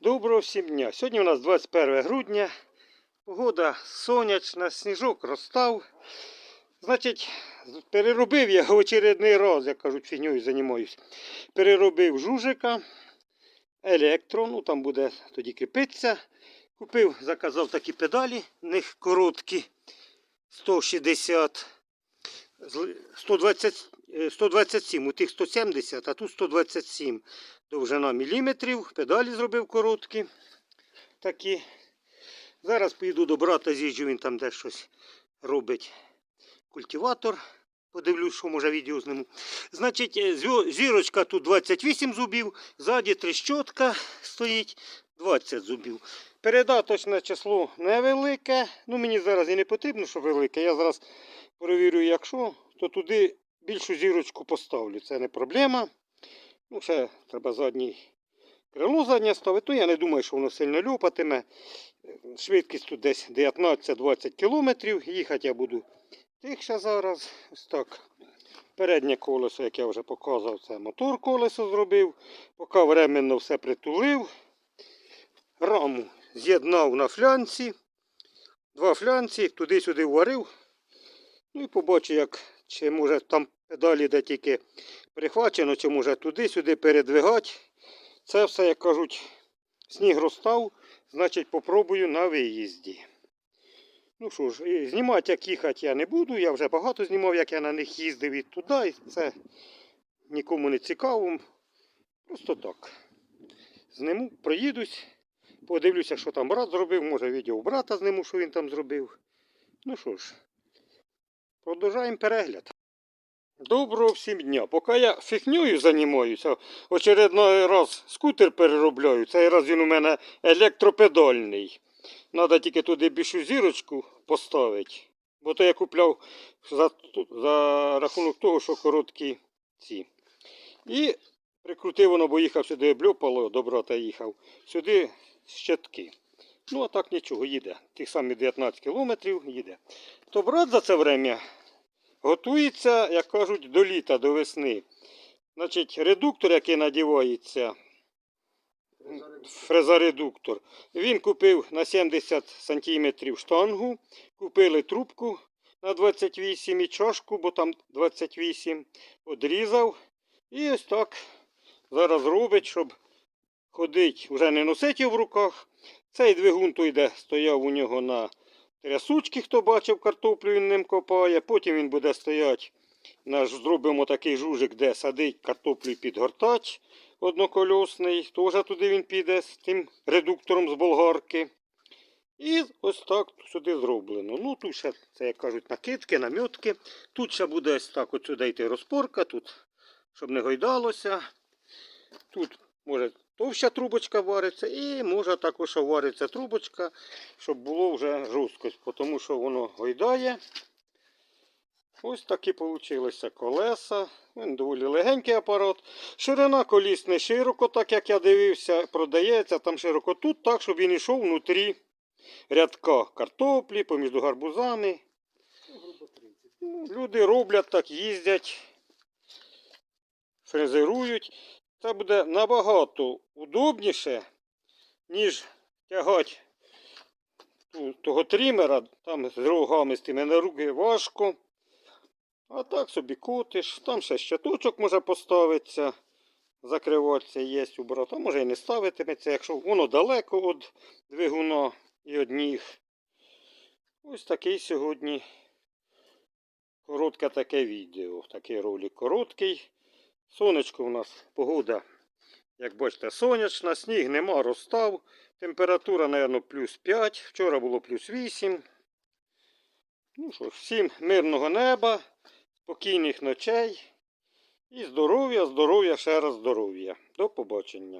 Доброго всім дня. Сьогодні у нас 21 грудня. Погода сонячна, сніжок розстав. Значить, переробив я в очередний раз, як кажуть, фігньою займаюсь. Переробив жужика, електро, ну там буде тоді кріпитися. Купив, заказав такі педалі, в них короткі 160, з- 120, е, 127, у тих 170, а тут 127 довжина міліметрів. Педалі зробив короткі. Такі. Зараз поїду до брата, з'їжджу, він там де щось робить. Культиватор. Подивлюсь, що може відео зніму. Значить, е, зірочка тут 28 зубів, ззаді трещотка стоїть 20 зубів. Передаточне число невелике. Ну мені зараз і не потрібно, щоб велике. Я зараз перевірю, якщо, то туди більшу зірочку поставлю. Це не проблема. Ну, ще треба задній крило заднє ставити. Ну, я не думаю, що воно сильно люпатиме. Швидкість тут десь 19-20 км. Їхати я буду тихше зараз. Ось так. Переднє колесо, як я вже показував, це мотор колесо зробив. Поки временно все притулив. Раму з'єднав на флянці. Два флянці, туди-сюди варив. Ну і побачу, як чи може там педалі де тільки прихвачено, чи може туди-сюди передвигати. Це все, як кажуть, сніг розстав, значить попробую на виїзді. Ну що ж, знімати, як їхати я не буду. Я вже багато знімав, як я на них їздив і туди. І це нікому не цікаво. Просто так. Зниму, проїдусь, подивлюся, що там брат зробив. Може відео брата зниму, що він там зробив. Ну що ж, продовжаємо перегляд. Доброго всім дня. Поки я фігньою займаюся, очередний раз скутер переробляю. Цей раз він у мене електропедальний. Треба тільки туди більшу зірочку поставити. Бо то я купляв за, за рахунок того, що короткі ці. І прикрутив воно, бо їхав сюди обльопало, до брата їхав. Сюди щитки. Ну, а так нічого, їде. Тих самих 19 кілометрів їде. То брат за це время готується, як кажуть, до літа, до весни. Значить, редуктор, який надівається, фрезаредуктор, він купив на 70 см штангу, купили трубку на 28 і чашку, бо там 28, одрізав. І ось так зараз робить, щоб ходить, вже не носить в руках. Цей двигун той йде, стояв у нього на трясучки, хто бачив картоплю, він ним копає. Потім він буде стояти, наш зробимо такий жужик, де садить картоплю під гортач однокольосний. Теж туди він піде з тим редуктором з болгарки. І ось так сюди зроблено. Ну тут ще, це як кажуть, накидки, намітки. Тут ще буде ось так от сюди йти розпорка, тут, щоб не гойдалося. Тут товща трубочка вариться і може також вариться трубочка, щоб було вже жорсткость, тому що воно гойдає. Ось такі вийшли колеса. Він доволі легенький апарат. Ширина коліс не широко, так як я дивився, продається там широко тут, так, щоб він йшов внутрі рядка картоплі, поміж гарбузами. Ну, Люди роблять так, їздять, фрезерують. Це буде набагато удобніше, ніж тягати того трімера, там з рогами з тими на руки важко. А так собі котиш, там ще щиточок може поставитися, закриватися є у брата. Може і не ставитиметься, якщо воно далеко від двигуна і від ніг. Ось такий сьогодні коротке таке відео. Такий ролик короткий. Сонечко у нас погода, як бачите, сонячна, сніг нема, розстав. Температура, мабуть, плюс 5. Вчора було плюс 8. Ну що всім мирного неба, спокійних ночей і здоров'я, здоров'я, ще раз здоров'я. До побачення.